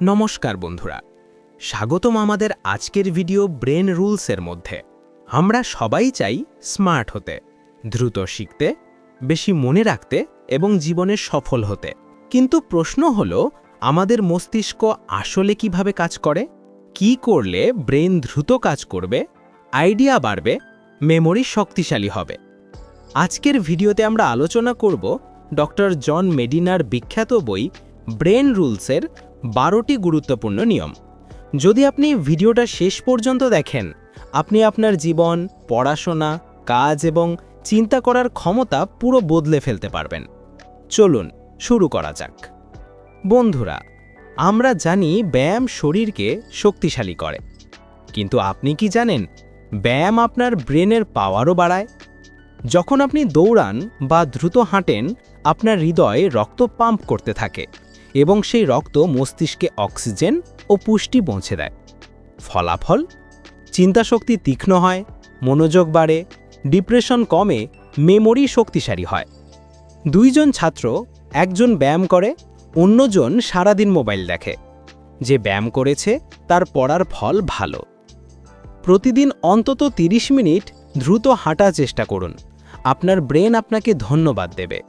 নমস্কার বন্ধুরা। স্বাগতম আমাদের আজকের ভিডিও ব্রেন রুলসের মধ্যে। আমরা সবাই চাই স্মার্ট হতে, দ্রুত শিখতে, বেশি মনে রাখতে এবং জীবনে সফল হতে। কিন্তু প্রশ্ন হলো, আমাদের মস্তিষ্ক আসলে কীভাবে কাজ করে? কি করলে ব্রেন দ্রুত কাজ করবে? আইডিয়া বাড়বে, মেমোরি শক্তিশালী হবে। আজকের ভিডিওতে আমরা আলোচনা করব ডক্টর জন মেডিনার বিখ্যাত বই ব্রেন রুলসের বারোটি গুরুত্বপূর্ণ নিয়ম। যদি আপনি ভিডিওটা শেষ পর্যন্ত দেখেন, আপনি আপনার জীবন, পড়াশোনা, কাজ এবং চিন্তা করার ক্ষমতা পুরো বদলে ফেলতে পারবেন। চলুন, শুরু করা যাক। বন্ধুরা, আমরা জানি ব্যায়াম শরীরকে শক্তিশালী করে। কিন্তু আপনি কি জানেন, ব্যায়াম আপনার ব্রেনের পাওয়ারও বাড়ায়? যখন আপনি দৌড়ান বা দ্রুত হাঁটেন, আপনার হৃদয় রক্ত পাম্প করতে থাকে। এবং সেই রক্ত মস্তিষ্কে অক্সিজেন ও পুষ্টি পৌঁছে দেয়। ফলাফল? চিন্তাশক্তি তীক্ষ্ণ হয়, মনোযোগ বাড়ে, ডিপ্রেশন কমে, মেমোরি শক্তিশালী হয়। দুইজন ছাত্র একজন ব্যায়াম করে, অন্যজন সারাদিন মোবাইল দেখে। যে ব্যায়াম করেছে, তার পড়ার ফল ভালো। প্রতিদিন অন্তত ৩০ মিনিট দ্রুত হাঁটার চেষ্টা করুন। আপনার ব্রেন আপনাকে ধন্যবাদ দেবে।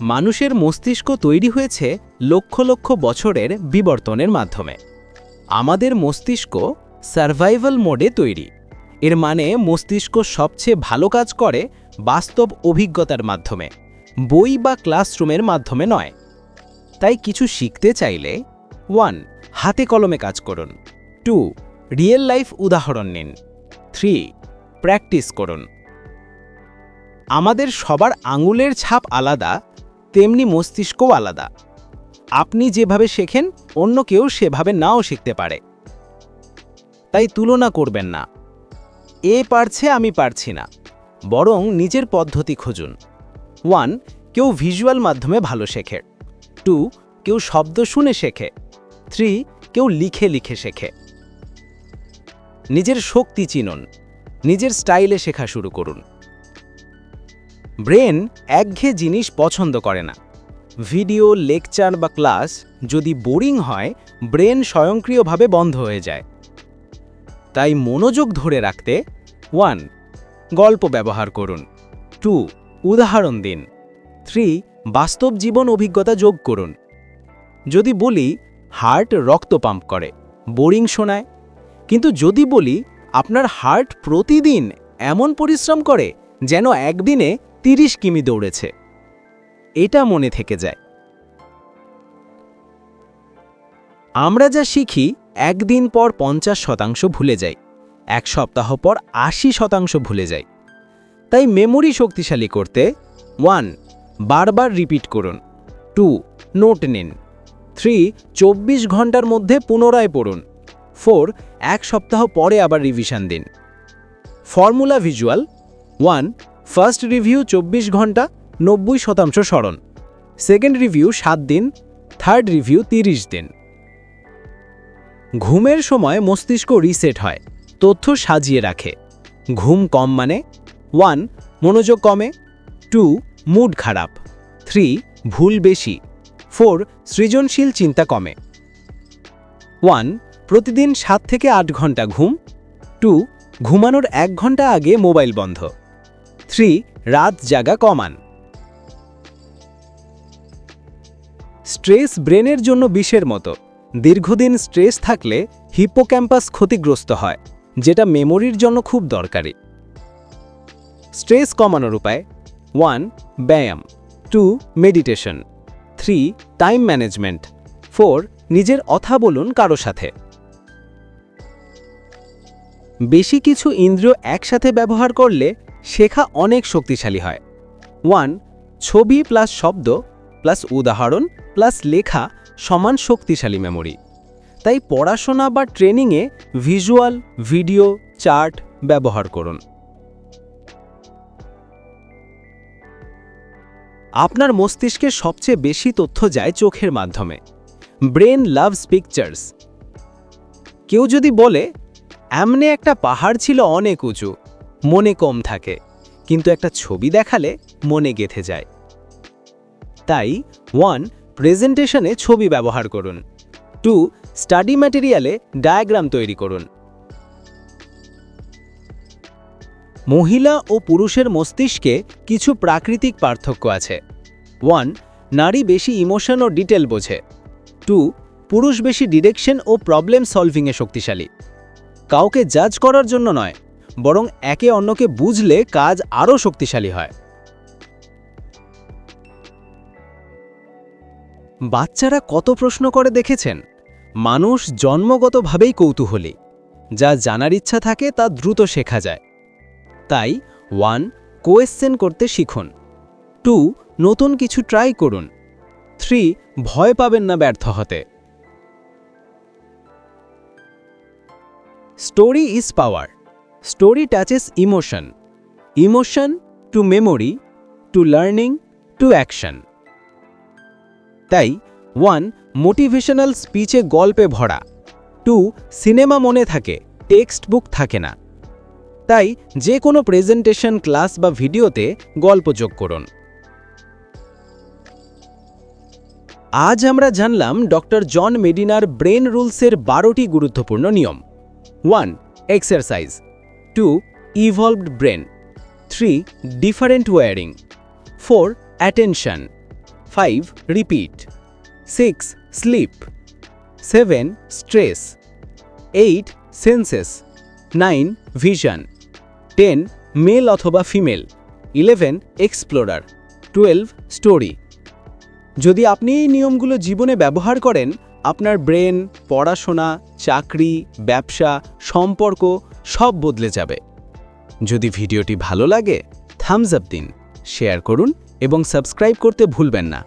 মানুষের মস্তিষ্ক তৈরি হয়েছে লক্ষ লক্ষ বছরের বিবর্তনের মাধ্যমে। আমাদের মস্তিষ্ক সার্ভাইভাল মোডে তৈরি। এর মানে মস্তিষ্ক সবচেয়ে ভালো কাজ করে বাস্তব অভিজ্ঞতার মাধ্যমে, বই বা ক্লাসরুমের মাধ্যমে নয়। তাই কিছু শিখতে চাইলে ওয়ান হাতে কলমে কাজ করুন। টু রিয়েল লাইফ উদাহরণ নিন। থ্রি প্র্যাকটিস করুন। আমাদের সবার আঙুলের ছাপ আলাদা তেমনি মস্তিষ্কও আলাদা। আপনি যেভাবে শেখেন, অন্য কেউ সেভাবে নাও শিখতে পারে। তাই তুলনা করবেন না। এ পারছে, আমি পারছি না। বরং নিজের পদ্ধতি খুঁজুন। ওয়ান, কেউ ভিজুয়াল মাধ্যমে ভালো শেখে। টু, কেউ শব্দ শুনে শেখে। থ্রি, কেউ লিখে লিখে শেখে। নিজের শক্তি চিনুন। নিজের স্টাইলে শেখা শুরু করুন। ব্রেন একঘেয়ে জিনিস পছন্দ করে না। ভিডিও, লেকচার বা ক্লাস যদি বোরিং হয়, ব্রেন স্বয়ংক্রিয়ভাবে বন্ধ হয়ে যায়। তাই মনোযোগ ধরে রাখতে ওয়ান, গল্প ব্যবহার করুন। টু, উদাহরণ দিন। থ্রি, বাস্তব জীবন অভিজ্ঞতা যোগ করুন। যদি বলি, হার্ট রক্ত পাম্প করে, বোরিং শোনায়। কিন্তু যদি বলি, আপনার হার্ট প্রতিদিন এমন পরিশ্রম করে, যেন একদিনে তিরিশ কিমি দৌড়েছে। এটা মনে থেকে যায়। আমরা যা শিখি, একদিন পর পঞ্চাশ শতাংশ ভুলে যাই। এক সপ্তাহ পর আশি শতাংশ ভুলে যাই। তাই মেমোরি শক্তিশালী করতে ওয়ান, বারবার রিপিট করুন। টু, নোট নিন। থ্রি, চব্বিশ ঘণ্টার মধ্যে পুনরায় পড়ুন। ফোর, এক সপ্তাহ পরে আবার রিভিশন দিন। Formula visual, one first review চব্বিশ ঘণ্টা, নব্বই শতাংশ স্মরণ। সেকেন্ড রিভিউ সাত দিন থার্ড রিভিউ তিরিশ দিন। ঘুমের সময় মস্তিষ্ক রিসেট হয়, তথ্য সাজিয়ে রাখে। ঘুম কম মানে ওয়ান মনোযোগ কমে টু মুড খারাপ থ্রি ভুল বেশি ফোর সৃজনশীল চিন্তা কমে। ওয়ান প্রতিদিন সাত থেকে আট ঘণ্টা ঘুম টু ঘুমানোর এক ঘণ্টা আগে মোবাইল বন্ধ। থ্রি, রাত জাগা কমান। স্ট্রেস ব্রেনের জন্য বিষের মতো। দীর্ঘদিন স্ট্রেস থাকলে হিপোক্যাম্পাস ক্ষতিগ্রস্ত হয়, যেটা মেমোরির জন্য খুব দরকারি। স্ট্রেস কমানোর উপায়, ওয়ান, ব্যায়াম, two, meditation, three, time management, four, নিজের অথা বলুন কারও সাথে। বেশি কিছু ইন্দ্রিয় একসাথে ব্যবহার করলে শেখা অনেক শক্তিশালী হয়। ওয়ান, ছবি প্লাস শব্দ প্লাস উদাহরণ প্লাস লেখা সমান শক্তিশালী মেমোরি। তাই পড়াশোনা বা ট্রেনিংয়ে ভিজুয়াল, ভিডিও, চার্ট ব্যবহার করুন। আপনার মস্তিষ্কে সবচেয়ে বেশি তথ্য যায় চোখের মাধ্যমে। Brain loves pictures. কেউ যদি বলে এমনে একটা পাহাড় ছিল অনেক উঁচু। মনে কম থাকে, কিন্তু একটা ছবি দেখালে মনে গেথে যায়। তাই ওয়ান প্রেজেন্টেশনে ছবি ব্যবহার করুন। টু স্টাডি ম্যাটেরিয়ালে ডায়াগ্রাম তৈরি করুন। মহিলা ও পুরুষের মস্তিষ্কে কিছু প্রাকৃতিক পার্থক্য আছে। ওয়ান নারী বেশি ইমোশন ও ডিটেল বোঝে। টু পুরুষ বেশি ডিরেকশন ও প্রবলেম সলভিংয়ে শক্তিশালী। কাউকে জাজ করার জন্য নয়। বরং একে অন্যকে বুঝলে কাজ আরও শক্তিশালী হয়। বাচ্চারা কত প্রশ্ন করে দেখেছেন? মানুষ জন্মগতভাবেই কৌতূহলী। যা জানার ইচ্ছা থাকে তা দ্রুত শেখা যায়। তাই ওয়ান কোয়েশ্চেন করতে শিখুন। টু নতুন কিছু ট্রাই করুন। থ্রি ভয় পাবেন না ব্যর্থ হতে। Story is power story touches emotion emotion to memory to learning to action তাই ওয়ান মোটিভেশনাল স্পিচে গল্পে ভরা। টু সিনেমা মনে থাকে টেক্সট বুক থাকে না। তাই যে কোনো প্রেজেন্টেশন ক্লাস বা ভিডিওতে গল্প যোগ করুন। আজ আমরা জানলাম ডক্টর জন মেডিনার ব্রেন রুলসের বারোটি গুরুত্বপূর্ণ নিয়ম। One exercise two evolved brain three different wiring four attention five repeat six sleep seven stress eight senses nine vision ten male অথবা female eleven explorer twelve story যদি আপনি এই নিয়মগুলো জীবনে ব্যবহার করেন আপনার ব্রেন, পড়াশোনা, চাকরি, ব্যবসা, সম্পর্ক সব বদলে যাবে। যদি ভিডিওটি ভালো লাগে থামস আপ দিন শেয়ার করুন এবং সাবস্ক্রাইব করতে ভুলবেন না।